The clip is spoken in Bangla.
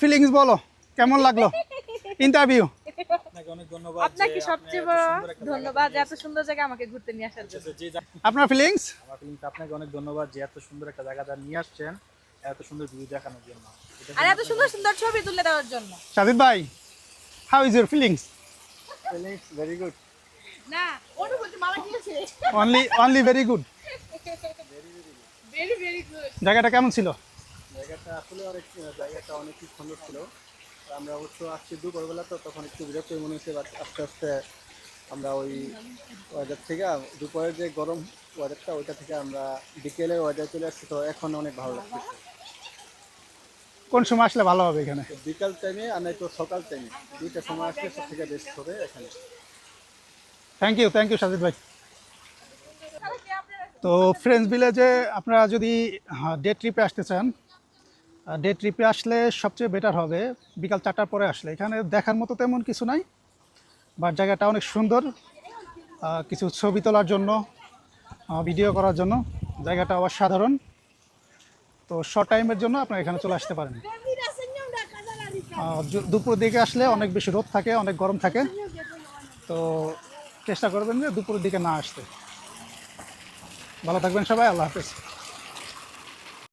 ফিলিংস বলো কেমন লাগল? ইন্টারভিউ আপনাকে অনেক ধন্যবাদ যে সবচেয়ে বড় এত সুন্দর একটা ধন্যবাদ জায়গা এত সুন্দর জায়গায় আমাকে ঘুরতে নিয়ে আসার জন্য। দিয়েছেন। যে যা- আপনার ফিলিংস আমার feelings আপনাকে অনেক ধন্যবাদ যে এত সুন্দর একটা জায়গাটা নিয়ে আসছেন এত সুন্দর ভিউ দেখানোর জন্য। আর এত সুন্দর সুন্দর ছবি তুলে দেওয়ার জন্য। সাজিদ ভাই how is your feelings feelings very good. না অনুভূতি only only very good very very good জায়গাটা কেমন ছিল? আসলে অনেক জায়গাটা অনেক সুন্দর ছিল। আমরা অবশ্য আসছি দুপুরবেলা তো তখন একটু বিরক্ত মনে হচ্ছে আস্তে আস্তে আমরা ওই ওয়েদার থেকে দুপুরের যে গরম ওয়েদারটা ওইটা থেকে আমরা বিকেলের ওয়েদার চলে আসছি তো এখন অনেক ভালো লাগছে। কোন সময় আসলে ভালো হবে এখানে? বিকাল টাইমে আর নয়তো সকাল টাইমে দুইটা সময় আসলে সব থেকে বেস্ট হবে এখানে। Thank you thank you Sajid ভাই। তো ফ্রেন্ডস ভিলেজে আপনারা যদি ডে ট্রিপে আসতে চান ডে ট্রিপে আসলে সবচেয়ে বেটার হবে। বিকাল চারটার পরে আসলে। এখানে দেখার মতো তেমন কিছু নাই বাট জায়গাটা অনেক সুন্দর। কিছু ছবি তোলার জন্য ভিডিও করার জন্য। জায়গাটা অসাধারণ। তো শর্ট টাইমের জন্য আপনারা এখানে চলে আসতে পারেন। আহ, দু- দুপুরের দিকে আসলে অনেক বেশি রোদ থাকে অনেক গরম থাকে। তো চেষ্টা করবেন যে দুপুরের দিকে না আসতে। ভালো থাকবেন সবাই আল্লাহ হাফেজ।